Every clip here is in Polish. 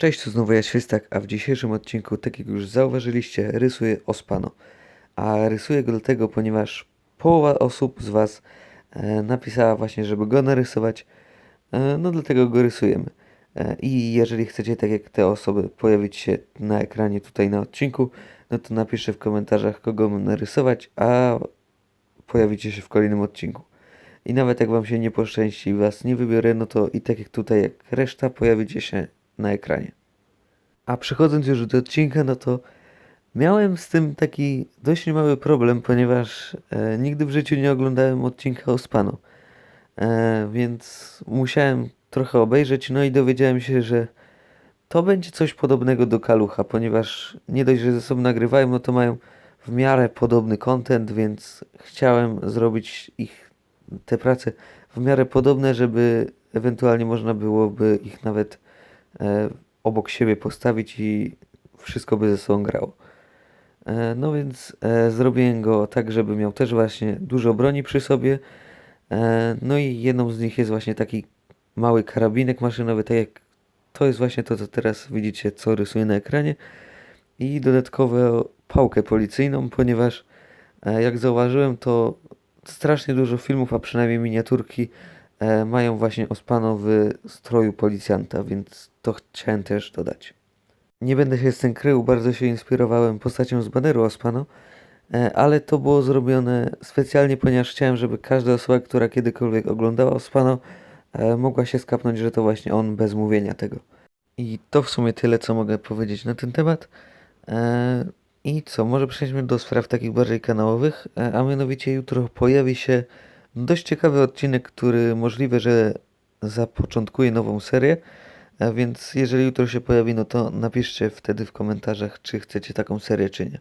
Cześć, tu znowu ja Świstak, a w dzisiejszym odcinku, tak jak już zauważyliście, rysuję Ospano. A rysuję go dlatego, ponieważ połowa osób z Was e, napisała właśnie, żeby go narysować, e, no dlatego go rysujemy. E, I jeżeli chcecie, tak jak te osoby, pojawić się na ekranie tutaj na odcinku, no to napiszcie w komentarzach, kogo mam narysować, a pojawicie się w kolejnym odcinku. I nawet jak Wam się nie poszczęści i Was nie wybiorę, no to i tak jak tutaj, jak reszta, pojawicie się na ekranie. A przechodząc już do odcinka, no to miałem z tym taki dość mały problem, ponieważ e, nigdy w życiu nie oglądałem odcinka o Spano. E, więc musiałem trochę obejrzeć, no i dowiedziałem się, że to będzie coś podobnego do Kalucha, ponieważ nie dość, że ze sobą nagrywają, no to mają w miarę podobny content, więc chciałem zrobić ich, te prace w miarę podobne, żeby ewentualnie można byłoby ich nawet obok siebie postawić i wszystko by ze sobą grało. E, no więc e, zrobiłem go tak, żeby miał też właśnie dużo broni przy sobie. E, no i jedną z nich jest właśnie taki mały karabinek maszynowy, tak jak to jest właśnie to, co teraz widzicie, co rysuję na ekranie. I dodatkowo pałkę policyjną, ponieważ e, jak zauważyłem, to strasznie dużo filmów, a przynajmniej miniaturki e, mają właśnie Ospano w stroju policjanta, więc to chciałem też dodać. Nie będę się z tym krył, bardzo się inspirowałem postacią z baneru Ospano, e, ale to było zrobione specjalnie, ponieważ chciałem, żeby każda osoba, która kiedykolwiek oglądała Ospano, e, mogła się skapnąć, że to właśnie on bez mówienia tego. I to w sumie tyle, co mogę powiedzieć na ten temat. E, I co, może przejdźmy do spraw takich bardziej kanałowych, e, a mianowicie jutro pojawi się dość ciekawy odcinek, który możliwe, że zapoczątkuje nową serię. A więc jeżeli jutro się pojawi, no to napiszcie wtedy w komentarzach, czy chcecie taką serię, czy nie.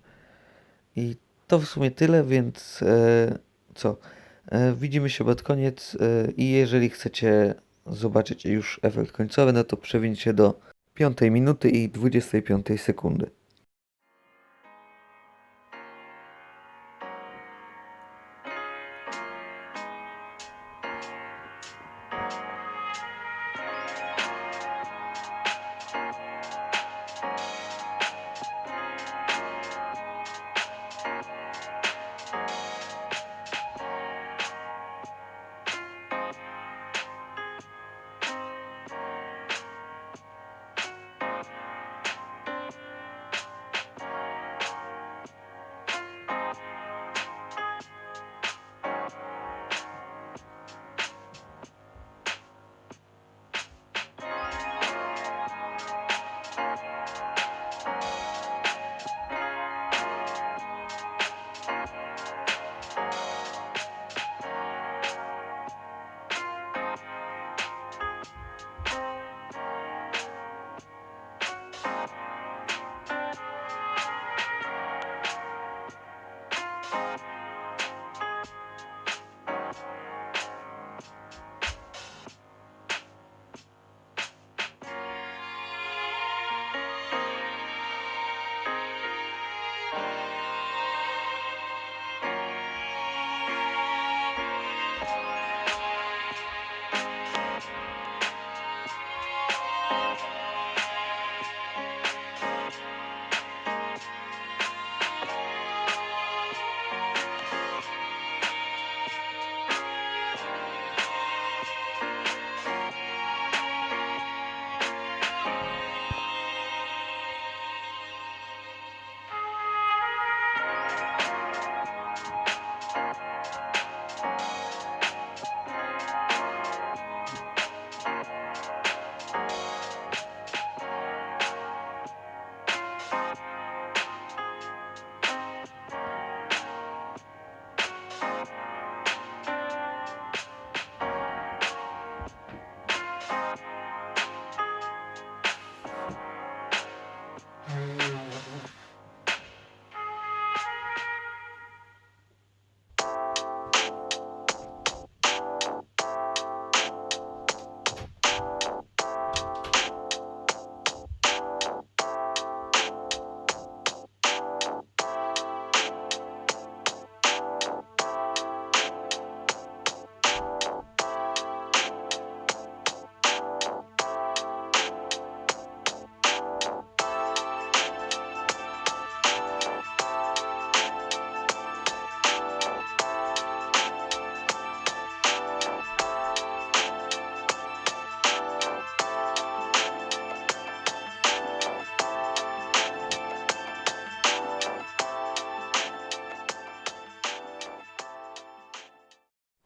I to w sumie tyle, więc e, co? E, widzimy się pod koniec e, i jeżeli chcecie zobaczyć już efekt końcowy, no to przewincie do 5 minuty i 25 sekundy.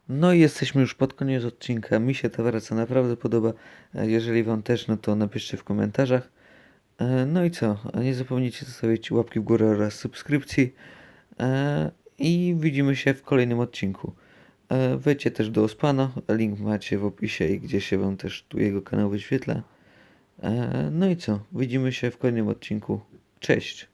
No i jesteśmy już pod koniec odcinka. Mi się ta wraca naprawdę podoba. E, Jeżeli Wam też, no to napiszcie w komentarzach. E, No i co? Nie zapomnijcie zostawić łapki w górę oraz subskrypcji. E, I widzimy się w kolejnym odcinku. Wejdźcie też do Ospano. Link macie w opisie i gdzieś się Wam też tu jego kanał wyświetla. No i co? Widzimy się w kolejnym odcinku. Cześć!